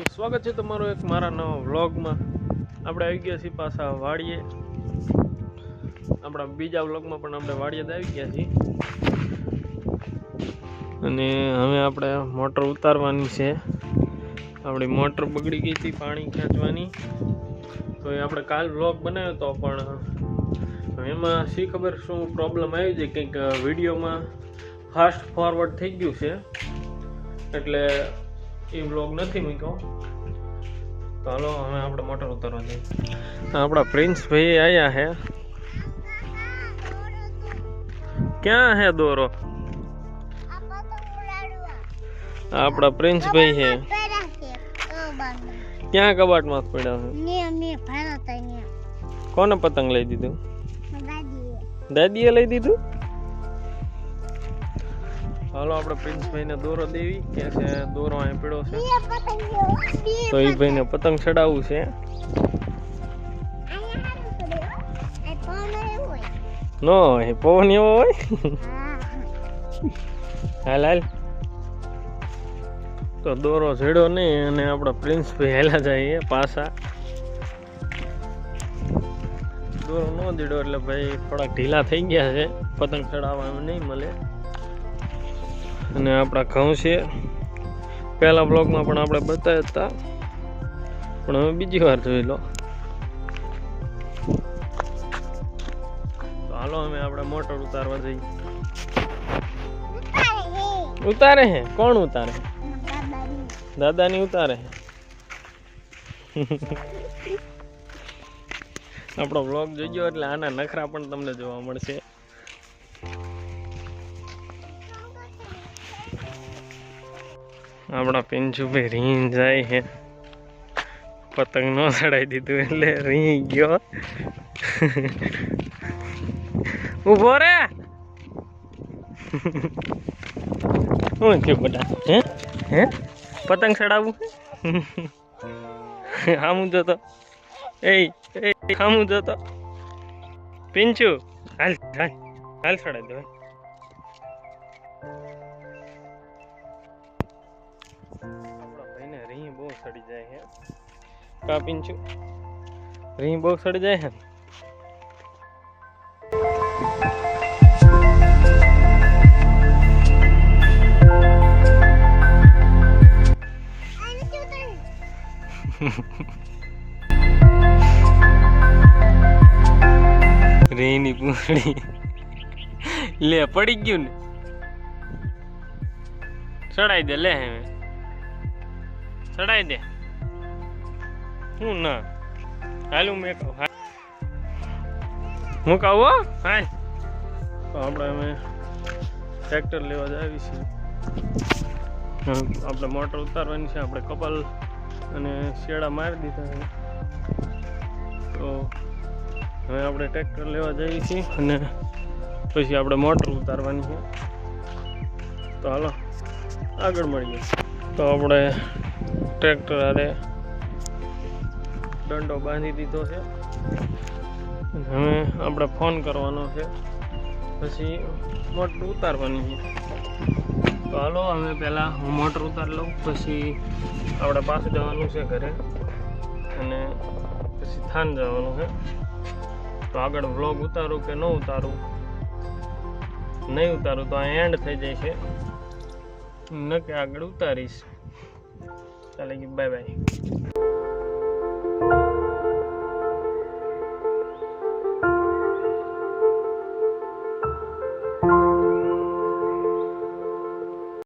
તો સ્વાગત છે તમારું એક મારા નવા વ્લોગમાં. આપણે આવી ગયા છીએ પાછા વાડીએ. આપણા બીજા વ્લોગમાં પણ આપણે વાડીએ જ આવી ગયા છીએ. અને હવે આપણે મોટર ઉતારવાની છે. આપણી મોટર બગડી ગઈ હતી પાણી ખેંચવાની. તો એ આપણે કાલ વ્લોગ બનાવ્યો હતો પણ એમાં શી ખબર શું પ્રોબ્લેમ આવી છે? કંઈક વિડીયોમાં ફાસ્ટ ફોરવર્ડ થઈ ગયું છે. એટલે એ વ્લોગ નથી મૂક્યો. તો હાલો હવે આપણે મોટર ઉતારવા જઈએ. આપણા પ્રિન્સ ભાઈ આવ્યા હે. ક્યાં હે દોરો? આપણા પ્રિન્સ ભાઈ છે ક્યાં કબાટમાં પડ્યા છે કોને પતંગ લઈ દીધું? દાદીએ લઈ દીધું? હાલો આપણે પ્રિન્સભાઈને દોરો દેવી. કે છે દોરો અહીં પીળો છે. તો એ ભાઈને પતંગ. ચડાવવું છે. નો એ પવન એવો હોય. હાલ હાલ. તો દોરો છેડો નહીં અને આપણા પ્રિન્સભાઈ હેલા જઈએ પાછા. દોરો ન દીડો એટલે ભાઈ થોડાક ઢીલા થઈ ગયા છે. પતંગ ચડાવવા નહીં મળે. અને આપણા ઘઉં છે પહેલા બ્લોગમાં પણ આપણે બતાવ્યા હતા. પણ હવે બીજી વાર જોઈ લો. તો હાલો અમે આપણે મોટર ઉતારવા જઈએ. ઉતારે હે? કોણ ઉતારે? દાદાની ઉતારે હે. આપણો બ્લોગ જોઈજો એટલે આના નખરા પણ તમને જોવા મળશે. આપણા પિંજુભાઈ રીંગ જાય છે. પતંગ ન ચડાવી દીધું એટલે રી ગયો. ઊભો રે. શું થયું બધા? હે? હે? પતંગ ચડાવવું આમું જતો એ આમું જતો પિંચુ, હાલ હાલ હાલ ચડાવી દો. સડી જાય છે કા છું. રી બહુ સડી જાય છે રેની પૂંછડી. લે, પડી ગયું ને. ચડાઈ દે, લે હવે ચડાઈ દે. હું ના. હાલું મેં કહું હા. કહું હો? હાલ તો આપણે અમે ટ્રેક્ટર લેવા જ આવી છીએ. આપણે મોટર ઉતારવાની છે આપણે કપાલ અને શેડા મારી દીધા છે. તો હવે આપણે ટ્રેક્ટર લેવા જઈએ છીએ અને પછી આપણે મોટર ઉતારવાની છે. તો હાલો આગળ મળીએ. તો આપણે ટ્રેક્ટર આરે દંડો બાંધી દીધો છે. હવે આપણે ફોન કરવાનો છે. પછી મોટર ઉતારવાની છે. તો હાલો, હવે પહેલાં હું મોટર ઉતારી લઉં, પછી આપણે પાછું જવાનું છે ઘરે. અને પછી થાન જવાનું છે. તો આગળ વ્લોગ ઉતારું કે ન ઉતારું? નહીં ઉતારું તો આ એન્ડ થઈ જાય છે. ન કે આગળ ઉતારીશ. ચાલે બાય બાય